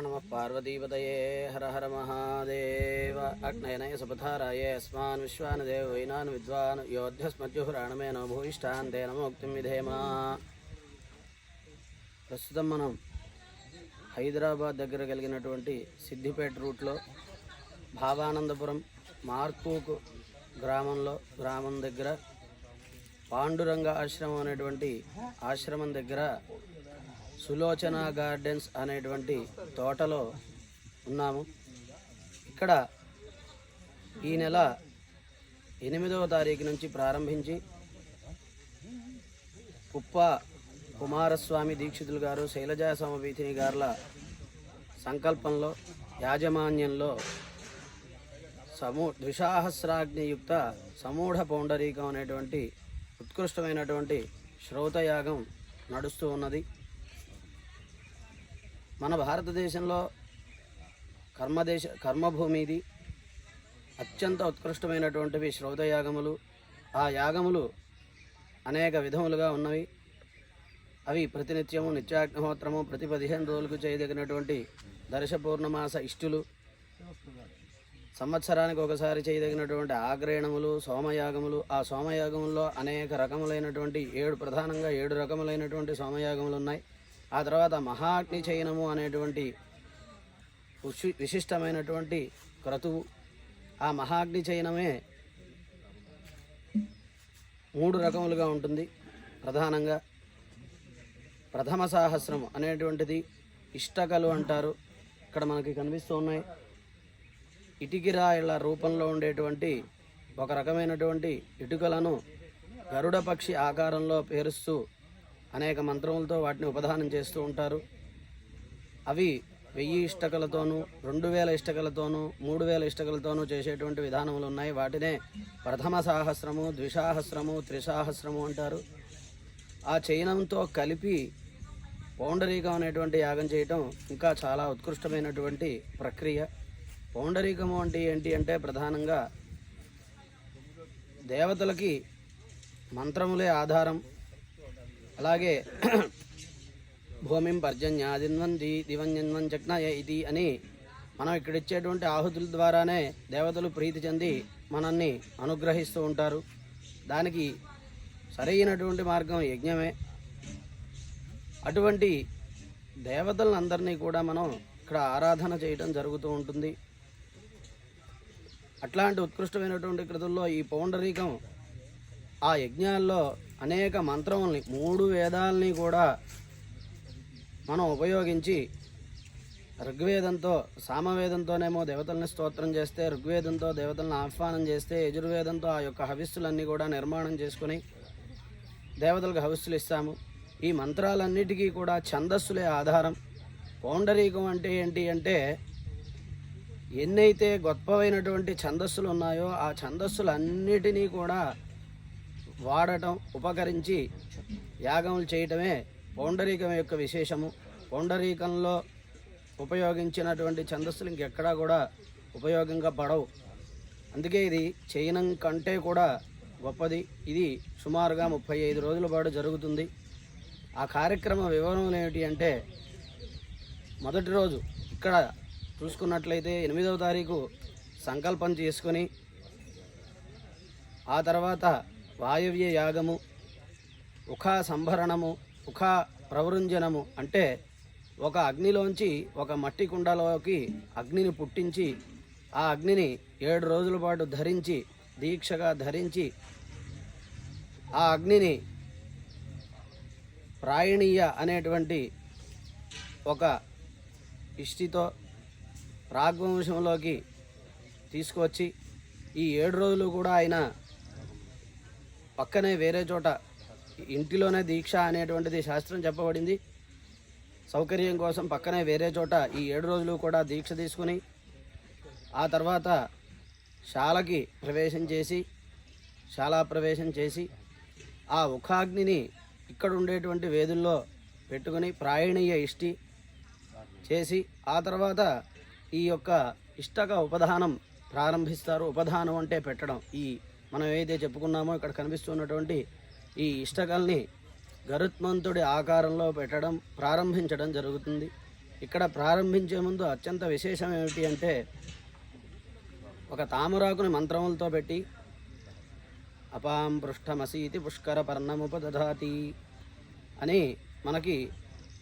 నమ పార్వతీపతయే హర హర మహాదేవ అగ్నయనయ సుపథారాయ యస్మాన్ విశ్వాన్ దేవ వైనాన్ విద్వాన్ యోధ్యస్మద్యుహురాణమే నమ భూయిష్టాన్ తే నమోక్తిం విధేమా ప్రస్తుతం మనం హైదరాబాద్ దగ్గర కలిగినటువంటి సిద్దిపేట రూట్లో భావానందపురం మార్పూకు గ్రామంలో గ్రామం దగ్గర పాండురంగ ఆశ్రమం అనేటువంటి ఆశ్రమం దగ్గర సులోచన గార్డెన్స్ అనేటువంటి తోటలో ఉన్నాము. ఇక్కడ ఈ నెల ఎనిమిదవ తారీఖు నుంచి ప్రారంభించి కుప్ప కుమారస్వామి దీక్షితులు గారు శైలజా సమవీతిని గారుల సంకల్పంలో యాజమాన్యంలో సమూ ద్విసాహస్రాగ్నియుక్త సమూఢ పౌండరీకం అనేటువంటి ఉత్కృష్టమైనటువంటి శ్రౌతయాగం నడుస్తూ ఉన్నది. మన భారతదేశంలో కర్మదేశ కర్మభూమి ఇది అత్యంత ఉత్కృష్టమైనటువంటివి శ్రౌతయాగములు. ఆ యాగములు అనేక విధములుగా ఉన్నవి. అవి ప్రతినిత్యము నిత్యాగ్నిహోత్రము ప్రతి పదిహేను రోజులకు చేయదగినటువంటి దర్శ పూర్ణమాస ఇష్టులు. సంవత్సరానికి ఒకసారి చేయదగినటువంటి ఆగ్రయణములు సోమయాగములు. ఆ సోమయాగముల్లో అనేక రకములైనటువంటి ఏడు ప్రధానంగా ఏడు రకములైనటువంటి సోమయాగములు ఉన్నాయి. ఆ తర్వాత మహాగ్ని చయనము అనేటువంటి విశిష్టమైనటువంటి క్రతువు. ఆ మహాగ్ని చయనమే మూడు రకములుగా ఉంటుంది. ప్రధానంగా ప్రథమ సాహస్రము అనేటువంటిది ఇష్టకలు అంటారు. ఇక్కడ మనకి కనిపిస్తూ ఉన్నాయి. ఇటికిరాయిల రూపంలో ఉండేటువంటి ఒక రకమైనటువంటి ఇటుకలను గరుడ పక్షి ఆకారంలో పేరుస్తూ అనేక మంత్రములతో వాటిని ఉపదానం చేస్తూ ఉంటారు. అవి వెయ్యి ఇష్టకలతోనూ రెండు వేల ఇష్టకలతోనూ మూడు వేల ఇష్టకలతోనూ చేసేటువంటి విధానములు ఉన్నాయి. వాటినే ప్రథమ సాహస్రము ద్విసాహస్రము త్రిసాహస్రము అంటారు. ఆ చైనంతో కలిపి పౌండరీకం అనేటువంటి యాగం చేయటం ఇంకా చాలా ఉత్కృష్టమైనటువంటి ప్రక్రియ. పౌండరీకము అంటే ఏంటి అంటే ప్రధానంగా దేవతలకి మంత్రములే ఆధారం. అలాగే భూమిం పర్జన్యాదిన్వంతి దివంజన్వం చక్నయ ఇది అని మనం ఇక్కడ ఇచ్చేటువంటి ఆహుతుల ద్వారానే దేవతలు ప్రీతి చెంది మనల్ని అనుగ్రహిస్తూ ఉంటారు. దానికి సరైనటువంటి మార్గం యజ్ఞమే. అటువంటి దేవతలందరినీ కూడా మనం ఇక్కడ ఆరాధన చేయడం జరుగుతూ ఉంటుంది. అట్లాంటి ఉత్కృష్టమైనటువంటి కృతుల్లో ఈ పౌండరీకం ఆ యజ్ఞాల్లో అనేక మంత్రముల్ని మూడు వేదాలని కూడా మనం ఉపయోగించి ఋగ్వేదంతో సామవేదంతోనేమో దేవతల్ని స్తోత్రం చేస్తే ఋగ్వేదంతో దేవతలను ఆహ్వానం చేస్తే యజుర్వేదంతో ఆ యొక్క హవిస్సులన్నీ కూడా నిర్మాణం చేసుకుని దేవతలకు హవిస్సులు ఇస్తాము. ఈ మంత్రాలన్నిటికీ కూడా ఛందస్సులే ఆధారం. పౌండరీకం అంటే ఏంటి అంటే ఎన్నైతే గొప్పవైనటువంటి ఛందస్సులు ఉన్నాయో ఆ ఛందస్సులన్నిటినీ కూడా వాడటం ఉపకరించి యాగములు చేయటమే పౌండరీకం యొక్క విశేషము. పౌండరీకంలో ఉపయోగించినటువంటి ఛందస్సులు ఇంకెక్కడా కూడా ఉపయోగంగా పడవు. అందుకే ఇది చైనం కంటే కూడా గొప్పది. ఇది సుమారుగా ముప్పై ఐదు రోజుల పాటు జరుగుతుంది. ఆ కార్యక్రమ వివరములు ఏమిటి అంటే మొదటి రోజు ఇక్కడ చూసుకున్నట్లయితే ఎనిమిదవ తారీఖు సంకల్పం చేసుకొని ఆ తర్వాత వాయవ్య యాగము ఉఖా సంభరణము ఉఖా ప్రవృంజనము అంటే ఒక అగ్నిలోంచి ఒక మట్టి కుండలోకి అగ్నిని పుట్టించి ఆ అగ్నిని ఏడు రోజుల పాటు ధరించి దీక్షగా ధరించి ఆ అగ్నిని ప్రాయణీయ అనేటువంటి ఒక ఇష్టితో ప్రాగ్వంశంలోకి తీసుకువచ్చి ఈ ఏడు రోజులు కూడా ఆయన పక్కనే వేరే చోట ఇంటిలోనే దీక్ష అనేటువంటిది శాస్త్రం చెప్పబడింది. సౌకర్యం కోసం పక్కనే వేరే చోట ఈ ఏడు రోజులు కూడా దీక్ష తీసుకుని ఆ తర్వాత శాలకి ప్రవేశం చేసి శాలా ప్రవేశం చేసి ఆ ఉఖాగ్నిని ఇక్కడ ఉండేటువంటి వేదుల్లో పెట్టుకుని ప్రాయణీయ ఇష్టి చేసి ఆ తర్వాత ఈ యొక్క ఇష్టక ఉపధానం ప్రారంభిస్తారు. ఉపధానం అంటే పెట్టడం. ఈ మనం ఏదైతే చెప్పుకున్నామో ఇక్కడ కనిపిస్తున్నటువంటి ఈ ఇష్టకల్ని గరుత్మంతుడి ఆకారంలో పెట్టడం ప్రారంభించడం జరుగుతుంది. ఇక్కడ ప్రారంభించే ముందు అత్యంత విశేషం ఏమిటి అంటే ఒక తామరాకుని మంత్రములతో పెట్టి అపాం పృష్ఠమసీతి పుష్కర పర్ణముపదధాతి అని మనకి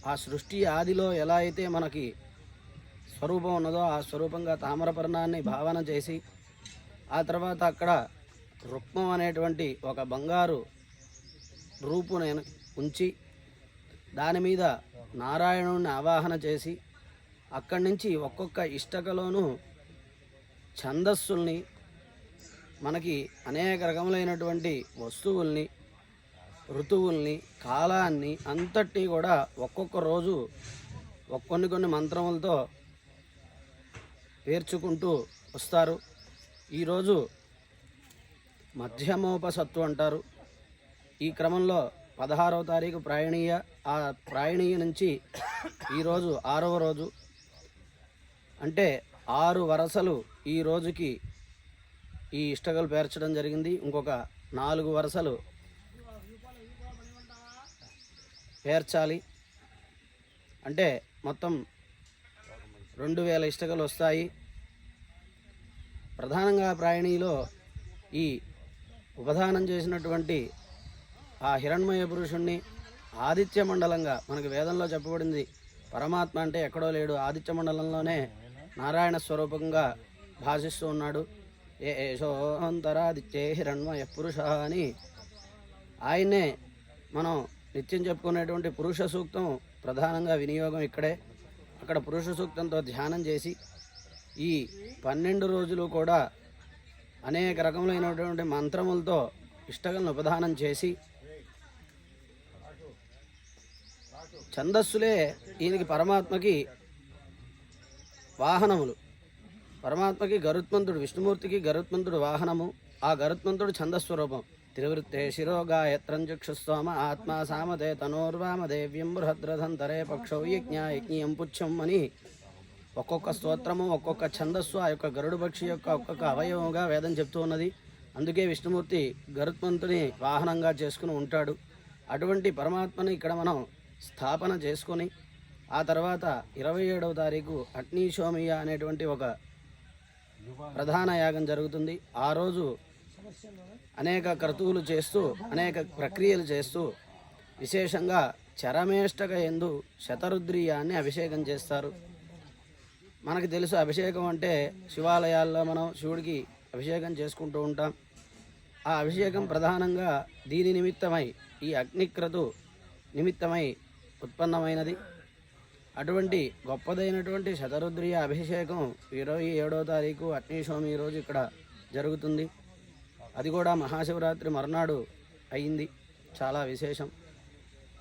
ఆ సృష్టి ఆదిలో ఎలా అయితే మనకి స్వరూపం ఉన్నదో ఆ స్వరూపంగా తామరపర్ణాన్ని భావన చేసి ఆ తర్వాత అక్కడ రుక్మం అనేటువంటి ఒక బంగారు రూపుని ఉంచి దాని మీద నారాయణుడిని ఆవాహన చేసి అక్కడి నుంచి ఒక్కొక్క ఇష్టకలోనూ ఛందస్సుల్ని మనకి అనేక రకములైనటువంటి వస్తువుల్ని ఋతువుల్ని కాలాన్ని అంతటినీ కూడా ఒక్కొక్క రోజు కొన్ని కొన్ని మంత్రములతో పేర్చుకుంటూ వస్తారు. ఈరోజు మధ్యమోపసత్తు అంటారు. ఈ క్రమంలో పదహారవ తారీఖు ప్రాయణీయ ఆ ప్రాయణీయ నుంచి ఈరోజు ఆరవ రోజు. అంటే ఆరు వరసలు ఈ రోజుకి ఈ ఇష్టకలు పేర్చడం జరిగింది. ఇంకొక నాలుగు వరసలు పేర్చాలి. అంటే మొత్తం రెండు వేల ఇష్టకలు వస్తాయి. ప్రధానంగా ప్రాయణీలో ఈ ఉపధానం చేసినటువంటి ఆ హిరణ్మయ పురుషుణ్ణి ఆదిత్య మండలంగా మనకి వేదంలో చెప్పబడింది. పరమాత్మ అంటే ఎక్కడో లేడు. ఆదిత్య మండలంలోనే నారాయణ స్వరూపంగా భాషిస్తూ ఉన్నాడు. ఏ యశోంతరాదిత్యే హిరణ్మయ పురుష అని ఆయన్నే మనం నిత్యం చెప్పుకునేటువంటి పురుష సూక్తం ప్రధానంగా వినియోగం ఇక్కడే. అక్కడ పురుష సూక్తంతో ధ్యానం చేసి ఈ పన్నెండు రోజులు కూడా అనేక రకములైనటువంటి మంత్రములతో ఇష్టగలను ఉపదానం చేసి ఛందస్సులే ఈయనకి పరమాత్మకి వాహనములు. పరమాత్మకి గరుత్మంతుడు విష్ణుమూర్తికి గరుత్మంతుడు వాహనము. ఆ గరుత్మంతుడు ఛందస్వరూపం. తిరువృత్తే శిరోగాయత్రం చక్షుస్తోమ ఆత్మా సామదే తనోర్వామ దేవ్యం బృహద్రథంతరే పక్షౌ యజ్ఞ యజ్ఞం పుచ్చం అని ఒక్కొక్క స్తోత్రము ఒక్కొక్క ఛందస్సు ఆ యొక్క గరుడు పక్షి యొక్క ఒక్కొక్క అవయవంగా వేదం చెప్తూ ఉన్నది. అందుకే విష్ణుమూర్తి గరుత్మంతుని వాహనంగా చేసుకుని ఉంటాడు. అటువంటి పరమాత్మని ఇక్కడ మనం స్థాపన చేసుకొని ఆ తర్వాత ఇరవై ఏడవ తారీఖు అగ్నిశోమియ అనేటువంటి ఒక ప్రధాన యాగం జరుగుతుంది. ఆ రోజు అనేక క్రతువులు చేస్తూ అనేక ప్రక్రియలు చేస్తూ విశేషంగా చరమేష్టక ఎందు శతరుద్రీయాన్ని అభిషేకం చేస్తారు. మనకు తెలుసు అభిషేకం అంటే శివాలయాల్లో మనం శివుడికి అభిషేకం చేసుకుంటూ ఉంటాం. ఆ అభిషేకం ప్రధానంగా దీని నిమిత్తమై ఈ అగ్నిక్రతు నిమిత్తమై ఉత్పన్నమైనది. అటువంటి గొప్పదైనటువంటి శతరుద్రియ అభిషేకం ఇరవై ఏడో తారీఖు అగ్నిశోమి రోజు ఇక్కడ జరుగుతుంది. అది కూడా మహాశివరాత్రి మరునాడు అయింది. చాలా విశేషం.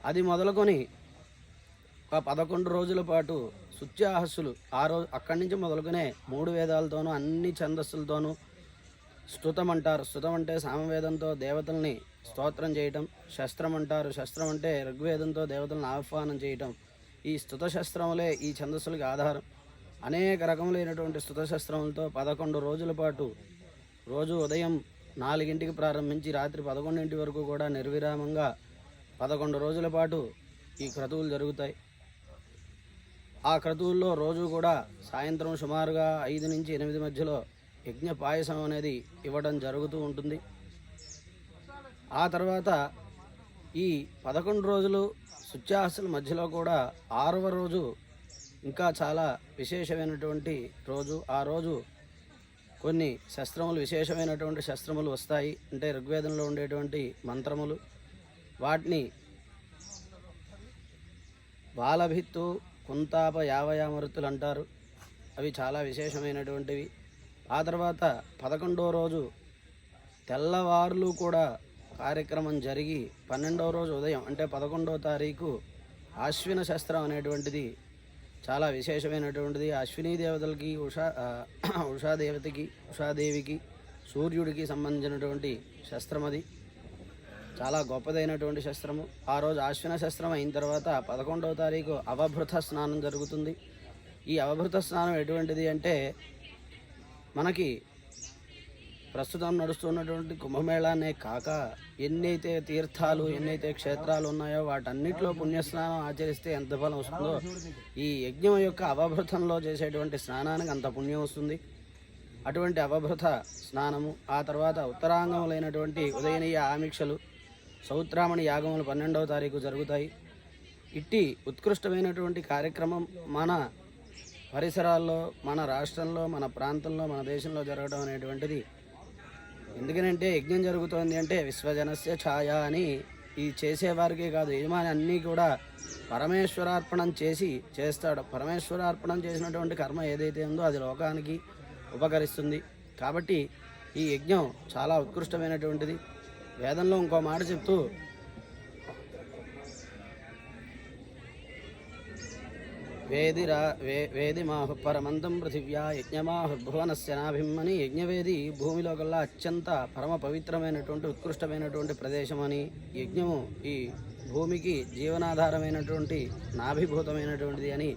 అది మొదలుకొని ఒక పదకొండు రోజుల పాటు సుత్యాహస్సులు. ఆ రోజు అక్కడి నుంచి మొదలుకునే మూడు వేదాలతోనూ అన్ని ఛందస్సులతోనూ స్తుతం అంటారు స్తుతం అంటే సామవేదంతో దేవతల్ని స్తోత్రం చేయటం శస్త్రం అంటారు. శస్త్రం అంటే ఋగ్వేదంతో దేవతలను ఆహ్వానం చేయటం. ఈ స్తుత శస్త్రములే ఈ ఛందస్సులకి ఆధారం. అనేక రకములైనటువంటి స్తుత శస్త్రములతో పదకొండు రోజుల పాటు రోజు ఉదయం నాలుగింటికి ప్రారంభించి రాత్రి పదకొండింటి వరకు కూడా నిర్విరామంగా పదకొండు రోజుల పాటు ఈ క్రతువులు జరుగుతాయి. ఆ క్రతువుల్లో రోజు కూడా సాయంత్రం సుమారుగా ఐదు నుంచి ఎనిమిది మధ్యలో యజ్ఞ పాయసం అనేది ఇవ్వడం జరుగుతూ ఉంటుంది. ఆ తర్వాత ఈ పదకొండు రోజులు సుత్యాసుల మధ్యలో కూడా ఆరవ రోజు ఇంకా చాలా విశేషమైనటువంటి రోజు. ఆ రోజు కొన్ని శస్త్రములు విశేషమైనటువంటి శస్త్రములు వస్తాయి. అంటే ఋగ్వేదంలో ఉండేటువంటి మంత్రములు. వాటిని బాలభిత్తు కుంతాప యావయామృతులు అంటారు అవి చాలా విశేషమైనటువంటివి. ఆ తర్వాత పదకొండో రోజు తెల్లవారులు కూడా కార్యక్రమం జరిగి పన్నెండవ రోజు ఉదయం అంటే పదకొండవ తారీఖు అశ్విన శస్త్రం అనేటువంటిది చాలా విశేషమైనటువంటిది. అశ్విని దేవతలకి ఉషా ఉషాదేవతకి ఉషాదేవికి సూర్యుడికి సంబంధించినటువంటి శస్త్రం అది చాలా గొప్పదైనటువంటి శస్త్రము. ఆ రోజు అశ్విన శస్త్రం అయిన తర్వాత పదకొండవ తారీఖు అవభృత స్నానం జరుగుతుంది. ఈ అవభృత స్నానం ఎటువంటిది అంటే మనకి ప్రస్తుతం నడుస్తున్నటువంటి కుంభమేళానే కాక ఎన్నైతే తీర్థాలు ఎన్నైతే క్షేత్రాలు ఉన్నాయో వాటన్నిటిలో పుణ్యస్నానం ఆచరిస్తే ఎంత ఫలం వస్తుందో ఈ యజ్ఞం యొక్క అవభృతంలో చేసేటువంటి స్నానానికి అంత పుణ్యం వస్తుంది. అటువంటి అవభృత స్నానము ఆ తర్వాత ఉత్తరాంగములైనటువంటి ఉదయనీయ ఆమిక్షలు సౌత్రామణి యాగములు పన్నెండవ తారీఖు జరుగుతాయి. ఇట్టి ఉత్కృష్టమైనటువంటి కార్యక్రమం మన పరిసరాల్లో మన రాష్ట్రంలో మన ప్రాంతంలో మన దేశంలో జరగడం అనేటువంటిది. ఎందుకనంటే యజ్ఞం జరుగుతోంది అంటే విశ్వజనస్య ఛాయ అని ఈ చేసేవారికే కాదు యజమాని అన్నీ కూడా పరమేశ్వరార్పణం చేసి చేస్తాడు. పరమేశ్వరార్పణం చేసినటువంటి కర్మ ఏదైతే ఉందో అది లోకానికి ఉపకరిస్తుంది. కాబట్టి ఈ యజ్ఞం చాలా ఉత్కృష్టమైనటువంటిది. వేదంలో ఇంకో మాట చెప్తూ వేదిరా వే వేదిమాహు పరమంతం పృథివ్యా యజ్ఞమాహుర్భువనస్య నాభిమ్మని యజ్ఞవేది భూమిలో కల్లా అత్యంత పరమ పవిత్రమైనటువంటి ఉత్కృష్టమైనటువంటి ప్రదేశం అని యజ్ఞము ఈ భూమికి జీవనాధారమైనటువంటి నాభిభూతమైనటువంటిది అని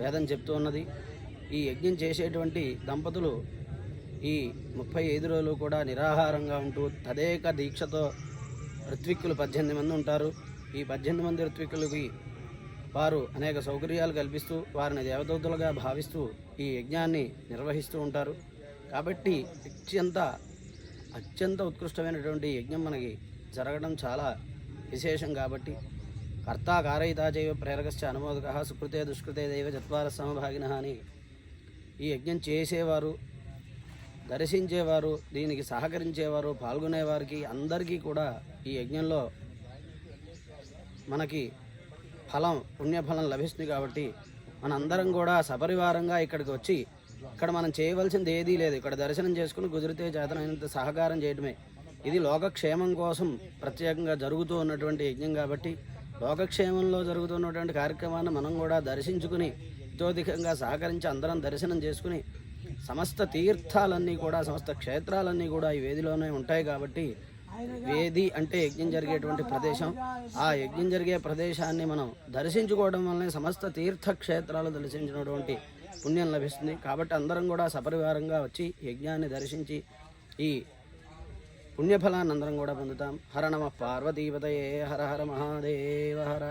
వేదం చెప్తూ ఉన్నది. ఈ యజ్ఞం చేసేటువంటి దంపతులు ఈ ముప్పై ఐదు రోజులు కూడా నిరాహారంగా ఉంటూ తదేక దీక్షతో ఋత్విక్కులు పద్దెనిమిది మంది ఉంటారు. ఈ పద్దెనిమిది మంది ఋత్విక్కులకి వారు అనేక సౌకర్యాలు కల్పిస్తూ వారిని దేవదూతలుగా భావిస్తూ ఈ యజ్ఞాన్ని నిర్వహిస్తూ ఉంటారు. కాబట్టి అత్యంత అత్యంత ఉత్కృష్టమైనటువంటి యజ్ఞం మనకి జరగడం చాలా విశేషం కాబట్టి కర్త కారయితాచైవ ప్రేరకశ్చ అనుమోదక సుకృతే దుష్కృతే దైవ చత్వార సమభాగిన అని ఈ యజ్ఞం చేసేవారు. దర్శించేవారు దీనికి సహకరించేవారు పాల్గొనేవారికి అందరికీ కూడా ఈ యజ్ఞంలో మనకి ఫలం పుణ్యఫలం లభిస్తుంది కాబట్టి మనందరం కూడా సపరివారంగా ఇక్కడికి వచ్చి ఇక్కడ మనం చేయవలసింది ఏదీ లేదు. ఇక్కడ దర్శనం చేసుకుని కుదిరితే చేతనైనంత సహకారం చేయడమే ఇది లోకక్షేమం కోసం ప్రత్యేకంగా జరుగుతూ ఉన్నటువంటి యజ్ఞం కాబట్టి లోకక్షేమంలో జరుగుతున్నటువంటి కార్యక్రమాన్ని మనం కూడా దర్శించుకుని అత్యధికంగా సహకరించి అందరం దర్శనం చేసుకుని సమస్త తీర్థాలన్నీ కూడా సమస్త క్షేత్రాలన్నీ కూడా ఈ వేదిలోనే ఉంటాయి కాబట్టి వేది అంటే యజ్ఞం జరిగేటువంటి ప్రదేశం. ఆ యజ్ఞం జరిగే ప్రదేశాన్ని మనం దర్శించుకోవడం వల్లనే సమస్త తీర్థక్షేత్రాలు దర్శించినటువంటి పుణ్యం లభిస్తుంది. కాబట్టి అందరం కూడా సపరివారంగా వచ్చి యజ్ఞాన్ని దర్శించి ఈ పుణ్యఫలాన్ని అందరం కూడా పొందుతాం. హర నమ పార్వతీపతయే హర హర మహాదేవ హర